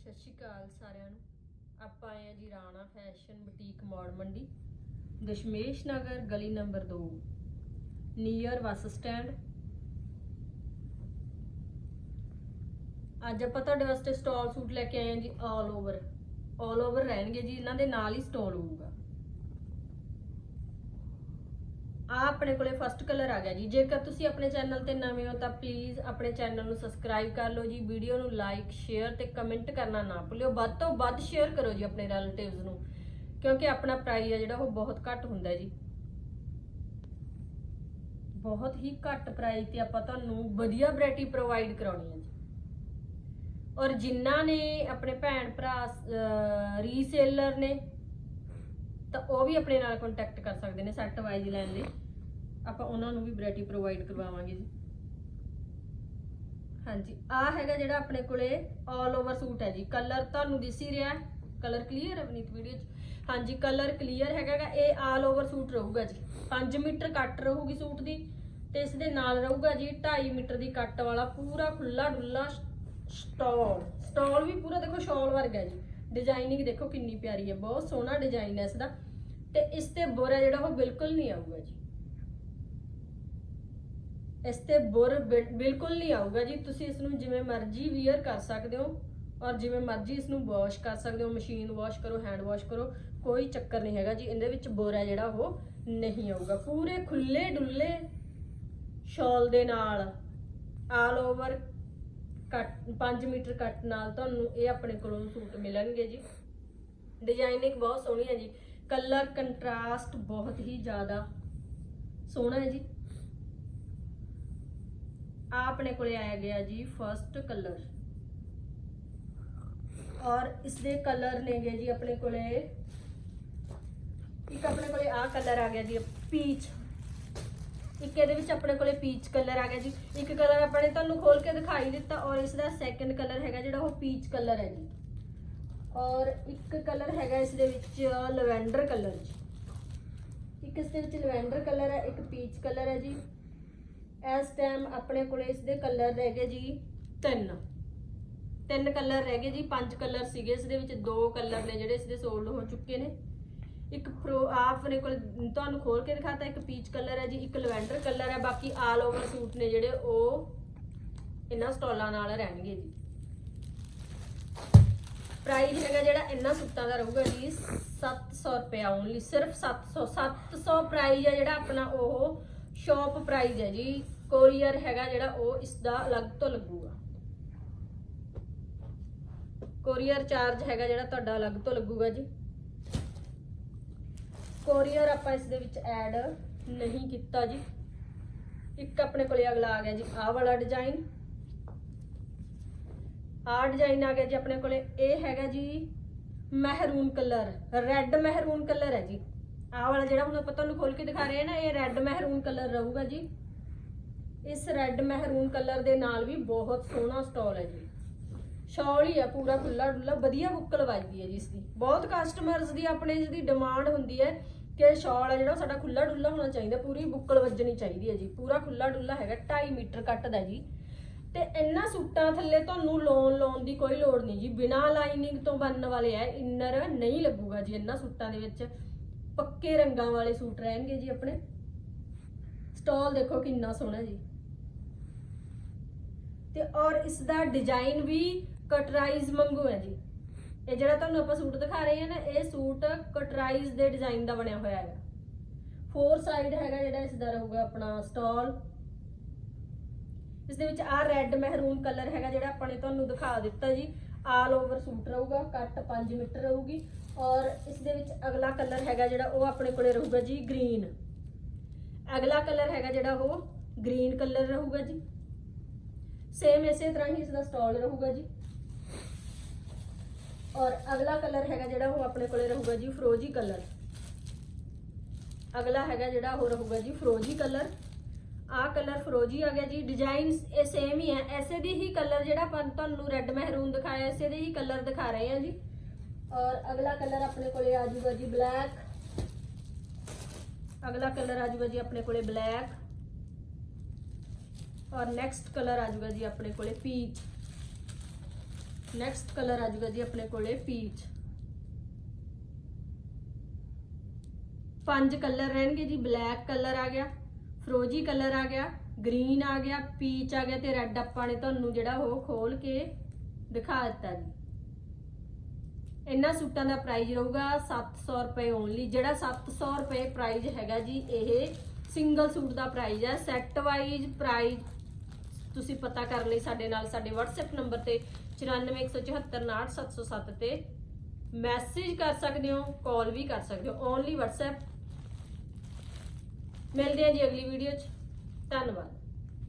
ਸਤਿ ਸ਼੍ਰੀ ਅਕਾਲ ਸਾਰਿਆਂ ਨੂੰ। ਆਪਾਂ ਆਏ ਆ ਜੀ ਰਾਣਾ ਫੈਸ਼ਨ ਬੁਟੀਕ ਮੌੜ ਮੰਡੀ, ਦਸ਼ਮੇਸ਼ ਨਗਰ, ਗਲੀ ਨੰਬਰ 2 ਨੀਅਰ ਬੱਸ ਸਟੈਂਡ। ਅੱਜ ਆਪਾਂ ਤੁਹਾਡੇ ਵਾਸਤੇ ਸਟਾਲ ਸੂਟ ਲੈ ਕੇ ਆਏ ਆ ਜੀ ਆਲ ਓਵਰ ਆਲ ਓਵਰ ਰਹਿਣਗੇ ਜੀ, ਇਹਨਾਂ ਦੇ ਨਾਲ ਹੀ ਸਟਾਲ ਹੋਊਗਾ। ਆ ਆਪਣੇ ਕੋਲੇ ਫਸਟ ਕਲਰ ਆ ਗਿਆ ਜੀ। ਜੇਕਰ ਤੁਸੀਂ ਆਪਣੇ ਚੈਨਲ ਤੇ ਨਵੇਂ ਹੋ ਤਾਂ ਪਲੀਜ਼ ਆਪਣੇ ਚੈਨਲ ਨੂੰ ਸਬਸਕ੍ਰਾਈਬ ਕਰ ਲਓ ਜੀ। ਵੀਡੀਓ ਨੂੰ ਲਾਈਕ ਸ਼ੇਅਰ ਤੇ ਕਮੈਂਟ ਕਰਨਾ ਨਾ ਭੁੱਲਿਓ। ਵੱਧ ਤੋਂ ਵੱਧ ਸ਼ੇਅਰ ਕਰੋ ਜੀ ਆਪਣੇ ਰਿਲੇਟਿਵਸ ਨੂੰ। ਕਿਉਂਕਿ ਆਪਣਾ ਪ੍ਰਾਈਸ ਆ ਜਿਹੜਾ ਉਹ ਬਹੁਤ ਘੱਟ ਹੁੰਦਾ ਜੀ। ਬਹੁਤ ਹੀ ਘੱਟ ਪ੍ਰਾਈਸ ਤੇ ਆਪਾਂ ਤੁਹਾਨੂੰ ਵਧੀਆ ਵੈਰਾਈਟੀ ਪ੍ਰੋਵਾਈਡ ਕਰਾਉਣੀ ਹੈ ਜੀ। ਔਰ ਜਿਨ੍ਹਾਂ ਨੇ ਆਪਣੇ ਭੈਣ ਭਰਾ ਰੀਸੇਲਰ ਨੇ ਤਾਂ ਉਹ ਵੀ ਆਪਣੇ ਨਾਲ ਕੰਟੈਕਟ ਕਰ ਸਕਦੇ ਨੇ ਸੈੱਟ ਵਾਈਜ਼ ਲੈਣ ਲਈ। ਆਪਾਂ ਉਹਨਾਂ ਨੂੰ ਵੀ ਵੈਰਾਈਟੀ ਪ੍ਰੋਵਾਈਡ ਕਰਵਾਵਾਂਗੇ ਜੀ। ਹਾਂਜੀ ਆ ਹੈਗਾ ਜਿਹੜਾ ਆਪਣੇ ਕੋਲੇ 올 ਓਵਰ ਸੂਟ ਹੈ ਜੀ। ਕਲਰ ਤੁਹਾਨੂੰ ਦਿਸ ਹੀ ਰਿਹਾ ਕਲਰ ਕਲੀਅਰ ਹੈ ਬਨੀਤ ਵੀਡੀਓ 'ਚ? ਹਾਂਜੀ ਕਲਰ ਕਲੀਅਰ ਹੈਗਾ ਇਹ ਆਲ ਓਵਰ ਸੂਟ ਰਹੂਗਾ ਜੀ। 5 ਮੀਟਰ ਕੱਟ ਰਹੂਗੀ ਸੂਟ ਦੀ ਤੇ ਇਸ ਦੇ ਨਾਲ ਰਹੂਗਾ ਜੀ 2.5 ਮੀਟਰ ਦੀ ਕੱਟ ਵਾਲਾ ਪੂਰਾ ਖੁੱਲਾ ਡੁੱਲਾ ਸਟਾਲ ਸਟਾਲ ਵੀ ਪੂਰਾ ਦੇਖੋ ਸ਼ਾਲ ਵਰਗਾ ਜੀ। ਡਿਜ਼ਾਈਨਿੰਗ ਦੇਖੋ ਕਿੰਨੀ ਪਿਆਰੀ ਹੈ, ਬਹੁਤ ਸੋਹਣਾ ਡਿਜ਼ਾਈਨ ਹੈ ਇਸ ਦਾ ਤੇ ਇਸ ਤੇ ਬੋਰਾ ਜਿਹੜਾ ਉਹ ਬਿਲਕੁਲ ਨਹੀਂ ਆਊਗਾ ਜੀ। ਇਸ ਤੇ ਬੁਰ ਬਿਲ- ਬਿਲਕੁਲ ਨਹੀਂ ਆਊਗਾ ਜੀ। ਤੁਸੀਂ ਇਸ ਨੂੰ ਜਿਵੇਂ ਮਰਜ਼ੀ ਵੀਅਰ ਕਰ ਸਕਦੇ ਹੋ ਔਰ ਜਿਵੇਂ ਮਰਜ਼ੀ ਇਸ ਨੂੰ ਵਾਸ਼ ਕਰ ਸਕਦੇ ਹੋ ਮਸ਼ੀਨ ਵਾਸ਼ ਕਰੋ ਹੈਂਡ ਵਾਸ਼ ਕਰੋ, ਕੋਈ ਚੱਕਰ ਨਹੀਂ ਹੈਗਾ ਜੀ। ਇਹਦੇ ਵਿੱਚ ਬੋਰਾ ਜਿਹੜਾ ਉਹ ਨਹੀਂ ਆਊਗਾ। ਪੂਰੇ ਖੁੱਲੇ ਡੁੱਲੇ ਸ਼ਾਲ ਦੇ ਨਾਲ ਆਲ ਓਵਰ ਕੱਟ 5 ਮੀਟਰ ਕੱਟ ਨਾਲ ਤੁਹਾਨੂੰ ਇਹ ਆਪਣੇ ਕੋਲੋਂ ਸੂਟ ਮਿਲਣਗੇ ਜੀ। ਡਿਜ਼ਾਈਨਿੰਗ ਬਹੁਤ ਸੋਹਣੀ ਹੈ ਜੀ। ਕਲਰ ਕੰਟਰਾਸਟ ਬਹੁਤ ਹੀ ਜ਼ਿਆਦਾ ਸੋਹਣਾ ਹੈ ਜੀ। ਆ ਆਪਣੇ ਕੋਲੇ ਆਇਆ ਗਿਆ ਜੀ ਫਰਸਟ ਕਲਰ ਔਰ ਇਸ ਦੇ ਕਲਰ ਨੇਗੇ ਜੀ ਆਪਣੇ ਕੋਲੇ। ਇੱਕ ਆਪਣੇ ਕੋਲੇ ਆ ਕਲਰ ਆ ਗਿਆ ਜੀ ਪੀਚ ਇੱਕ ਇਹਦੇ ਵਿੱਚ ਆਪਣੇ ਕੋਲੇ ਪੀਚ ਕਲਰ ਆ ਗਿਆ ਜੀ। ਇੱਕ ਕਲਰ ਆਪਾਂ ਨੇ ਤੁਹਾਨੂੰ ਖੋਲ ਕੇ ਦਿਖਾਈ ਦਿੱਤਾ ਔਰ ਇਸ ਦਾ ਸੈਕੰਡ ਕਲਰ ਹੈਗਾ ਜਿਹੜਾ ਉਹ ਪੀਚ ਕਲਰ ਹੈ ਜੀ। ਔਰ ਇੱਕ ਕਲਰ ਹੈਗਾ ਇਸ ਦੇ ਵਿੱਚ ਲਵੈਂਡਰ ਕਲਰ ਜੀ। ਇੱਕ ਇਸ ਦੇ ਵਿੱਚ ਲਵੈਂਡਰ ਕਲਰ ਹੈ, ਇੱਕ ਪੀਚ ਕਲਰ ਹੈ ਜੀ। ਇਸ ਟਾਈਮ ਆਪਣੇ ਕੋਲੇ ਇਸ ਦੇ ਕਲਰ ਰਹਿ ਗਏ ਜੀ ਤਿੰਨ। ਤਿੰਨ ਕਲਰ ਰਹਿ ਗਏ ਜੀ, ਪੰਜ ਕਲਰ ਸੀਗੇ। ਇਸ ਦੇ ਵਿੱਚ ਦੋ ਕਲਰ ਨੇ ਜਿਹੜੇ ਇਸ ਦੇ ਸੋਲਡ ਹੋ ਚੁੱਕੇ ਨੇ। ਇੱਕ ਪ੍ਰੋ ਆਪਣੇ ਕੋਲ ਤੁਹਾਨੂੰ ਖੋਲ ਕੇ ਦਿਖਾਤਾ, ਇੱਕ ਪੀਚ ਕਲਰ ਹੈ ਜੀ, ਇੱਕ ਲਵੈਂਡਰ ਕਲਰ ਹੈ, ਬਾਕੀ ਆਲ ਓਵਰ ਸੂਟ ਨੇ ਜਿਹੜੇ ਉਹ ਇਹਨਾਂ ਸਟਾਲਾਂ ਨਾਲ ਰਹਿਣਗੇ ਜੀ। ਪ੍ਰਾਈਸ ਹੈਗਾ ਜਿਹੜਾ ਇਹਨਾਂ ਸੂਟਾਂ ਦਾ ਰਹੂਗਾ ਜੀ 700 ਰੁਪਏ ਓਨਲੀ ਸਿਰਫ 700 700 ਪ੍ਰਾਈਸ ਹੈ ਜਿਹੜਾ ਆਪਣਾ ਉਹ ਸ਼ਾਪ ਪ੍ਰਾਈਸ ਹੈ ਜੀ। ਕੋਰੀਅਰ ਹੈਗਾ ਜਿਹੜਾ ਉਹ ਇਸ ਦਾ ਅਲੱਗ ਤੋਂ ਲੱਗੂਗਾ। ਕੋਰੀਅਰ ਚਾਰਜ ਹੈਗਾ ਜਿਹੜਾ ਤੁਹਾਡਾ ਅਲੱਗ ਤੋਂ ਲੱਗੂਗਾ ਜੀ। ਕੋਰੀਅਰ ਆਪਾਂ ਇਸ ਦੇ ਵਿੱਚ ਐਡ ਨਹੀਂ ਕੀਤਾ ਜੀ। ਇੱਕ ਆਪਣੇ ਕੋਲੇ ਅਗਲਾ ਆ ਗਿਆ ਜੀ, ਆਹ ਵਾਲਾ ਡਿਜ਼ਾਈਨ ਆਹ ਡਿਜ਼ਾਈਨ ਆ ਗਿਆ ਜੀ ਆਪਣੇ ਕੋਲੇ, ਇਹ ਹੈਗਾ ਜੀ maroon colour red maroon colour ਹੈ ਜੀ। ਆਹ ਵਾਲਾ ਜਿਹੜਾ ਹੁਣ ਆਪਾਂ ਤੁਹਾਨੂੰ ਖੋਲ ਕੇ ਦਿਖਾ ਰਹੇ ਹਾਂ ਨਾ, ਇਹ ਰੈੱਡ ਮਹਿਰੂਨ ਕਲਰ ਰਹੂਗਾ ਜੀ। ਇਸ ਰੈੱਡ ਮਹਿਰੂਨ ਕਲਰ ਦੇ ਨਾਲ ਵੀ ਬਹੁਤ ਸੋਹਣਾ ਸਟਾਲ ਹੈ ਜੀ। ਸ਼ਾਲ ਹੀ ਆ, ਪੂਰਾ ਖੁੱਲਾ ਡੁੱਲਾ ਵਧੀਆ ਬੁੱਕਲ ਵੱਜਦੀ ਹੈ ਜੀ ਇਸ ਦੀ ਬਹੁਤ ਕਸਟਮਰਸ ਦੀ ਆਪਣੇ ਜਿਹਦੀ ਡਿਮਾਂਡ ਹੁੰਦੀ ਹੈ ਕਿ ਸ਼ਾਲ ਆ ਜਿਹੜਾ ਉਹ ਸਾਡਾ ਖੁੱਲਾ ਡੁੱਲਾ ਹੋਣਾ ਚਾਹੀਦਾ, ਪੂਰੀ ਬੁੱਕਲ ਵੱਜਣੀ ਚਾਹੀਦੀ ਹੈ ਜੀ। ਪੂਰਾ ਖੁੱਲਾ ਡੁੱਲਾ ਹੈਗਾ 2.5 ਮੀਟਰ ਕੱਟ ਦਾ ਜੀ। ਤੇ ਇਹਨਾਂ ਸੂਟਾਂ ਥੱਲੇ ਤੁਹਾਨੂੰ ਲੋਨ ਲਾਉਣ ਦੀ ਕੋਈ ਲੋੜ ਨਹੀਂ ਜੀ। ਬਿਨਾ ਲਾਈਨਿੰਗ ਤੋਂ ਬਣਨ ਵਾਲੇ ਆ ਇਨਰ ਨਹੀਂ ਲੱਗੂਗਾ ਜੀ ਇਹਨਾਂ ਸੂਟਾਂ ਦੇ ਵਿੱਚ। ਪੱਕੇ ਰੰਗਾਂ ਵਾਲੇ ਸੂਟ ਰਹਿਣਗੇ ਜੀ ਆਪਣੇ। ਸਟਾਲ ਦੇਖੋ ਕਿੰਨਾ ਸੋਹਣਾ ਜੀ। ਤੇ ਔਰ ਇਸ ਦਾ ਡਿਜ਼ਾਈਨ ਵੀ ਕਟਰਾਈਜ਼ ਮੰਗੂ ਹੈ ਜੀ। ਇਹ ਜਿਹੜਾ ਤੁਹਾਨੂੰ ਆਪਾਂ ਸੂਟ ਦਿਖਾ ਰਹੇ ਹਾਂ ਨਾ, ਇਹ ਸੂਟ ਕਟਰਾਈਜ਼ ਦੇ ਡਿਜ਼ਾਈਨ ਦਾ ਬਣਿਆ ਹੋਇਆ ਹੈਗਾ। ਫੋਰ ਸਾਈਡ ਹੈਗਾ ਜਿਹੜਾ ਇਸ ਦਾ ਰਹੂਗਾ ਆਪਣਾ ਸਟਾਲ ਇਸ ਦੇ ਵਿੱਚ ਆਹ ਰੈੱਡ ਮਹਿਰੂਨ ਕਲਰ ਹੈਗਾ ਜਿਹੜਾ ਆਪਾਂ ਨੇ ਤੁਹਾਨੂੰ ਦਿਖਾ ਦਿੱਤਾ ਜੀ। ਆਲ ਓਵਰ ਸੂਟ ਰਹੂਗਾ, ਕੱਟ 5 ਮੀਟਰ ਰਹੂਗੀ। ਔਰ ਇਸ ਦੇ ਵਿੱਚ ਅਗਲਾ ਕਲਰ ਹੈਗਾ ਜਿਹੜਾ, ਉਹ ਆਪਣੇ ਕੋਲੇ ਰਹੂਗਾ ਜੀ ਗ੍ਰੀਨ ਅਗਲਾ ਕਲਰ ਹੈਗਾ ਜਿਹੜਾ, ਉਹ ਗ੍ਰੀਨ ਕਲਰ ਰਹੂਗਾ ਜੀ। ਸੇਮ ਇਸੇ ਤਰ੍ਹਾਂ ਹੀ ਇਸ ਦਾ ਸਟਾਲ ਰਹੂਗਾ ਜੀ। ਔਰ ਅਗਲਾ ਕਲਰ ਹੈਗਾ ਜਿਹੜਾ ਉਹ ਆਪਣੇ ਕੋਲੇ ਰਹੂਗਾ ਜੀ ਫਰੋਜੀ ਕਲਰ। ਅਗਲਾ ਹੈਗਾ ਜਿਹੜਾ ਉਹ ਰਹੂਗਾ ਜੀ ਫਰੋਜੀ ਕਲਰ। ਆਹ ਕਲਰ ਫਰੋਜੀ ਆ ਗਿਆ ਜੀ। ਡਿਜ਼ਾਈਨ ਇਹ ਸੇਮ ਹੀ ਹੈ। ਐਸੇ ਦੇ ਹੀ ਕਲਰ ਜਿਹੜਾ ਆਪਾਂ ਤੁਹਾਨੂੰ ਰੈੱਡ ਮਹਿਰੂਨ ਦਿਖਾਇਆ, ਐਸੇ ਦੇ ਹੀ ਕਲਰ ਦਿਖਾ ਰਹੇ ਹਾਂ ਜੀ। ਔਰ ਅਗਲਾ ਕਲਰ ਆਪਣੇ ਕੋਲੇ ਆ ਜੂਗਾ ਜੀ ਬਲੈਕ ਅਗਲਾ ਕਲਰ ਆ ਜੂਗਾ ਜੀ ਆਪਣੇ ਕੋਲੇ ਬਲੈਕ ਔਰ ਨੈਕਸਟ ਕਲਰ ਆ ਜੂਗਾ ਜੀ ਆਪਣੇ ਕੋਲੇ ਪੀਚ ਨੈਕਸਟ ਕਲਰ ਆ ਜੂਗਾ ਜੀ ਆਪਣੇ ਕੋਲੇ ਪੀਚ ਪੰਜ ਕਲਰ ਰਹਿਣਗੇ ਜੀ ਬਲੈਕ ਕਲਰ ਆ ਗਿਆ ਫਰੋਜੀ ਕਲਰ ਆ ਗਿਆ ਗ੍ਰੀਨ ਆ ਗਿਆ ਪੀਚ ਆ ਗਿਆ ਤੇ ਰੈੱਡ ਆਪਾਂ ਨੇ ਤੁਹਾਨੂੰ ਜਿਹੜਾ ਉਹ ਖੋਲ ਕੇ ਦਿਖਾ ਦਿੱਤਾ ਜੀ। ਇਹਨਾਂ ਸੂਟਾਂ ਦਾ ਪ੍ਰਾਈਸ ਰਹੂਗਾ 700 ਰੁਪਏ ਓਨਲੀ ਜਿਹੜਾ 700 ਰੁਪਏ ਪ੍ਰਾਈਸ ਹੈਗਾ ਜੀ, ਇਹ ਸਿੰਗਲ ਸੂਟ ਦਾ ਪ੍ਰਾਈਸ ਹੈ ਸੈੱਟ ਵਾਈਜ਼ ਪ੍ਰਾਈਸ ਤੁਸੀਂ ਪਤਾ ਕਰ ਲਈ ਸਾਡੇ ਨਾਲ, ਸਾਡੇ WhatsApp ਨੰਬਰ ਤੇ 9417498707 ਤੇ ਮੈਸੇਜ ਕਰ ਸਕਦੇ ਹੋ ਕਾਲ ਵੀ ਕਰ ਸਕਦੇ ਹੋ ਓਨਲੀ WhatsApp ਮਿਲਦੇ ਹਾਂ ਜੀ ਅਗਲੀ ਵੀਡੀਓ 'ਚ। ਧੰਨਵਾਦ।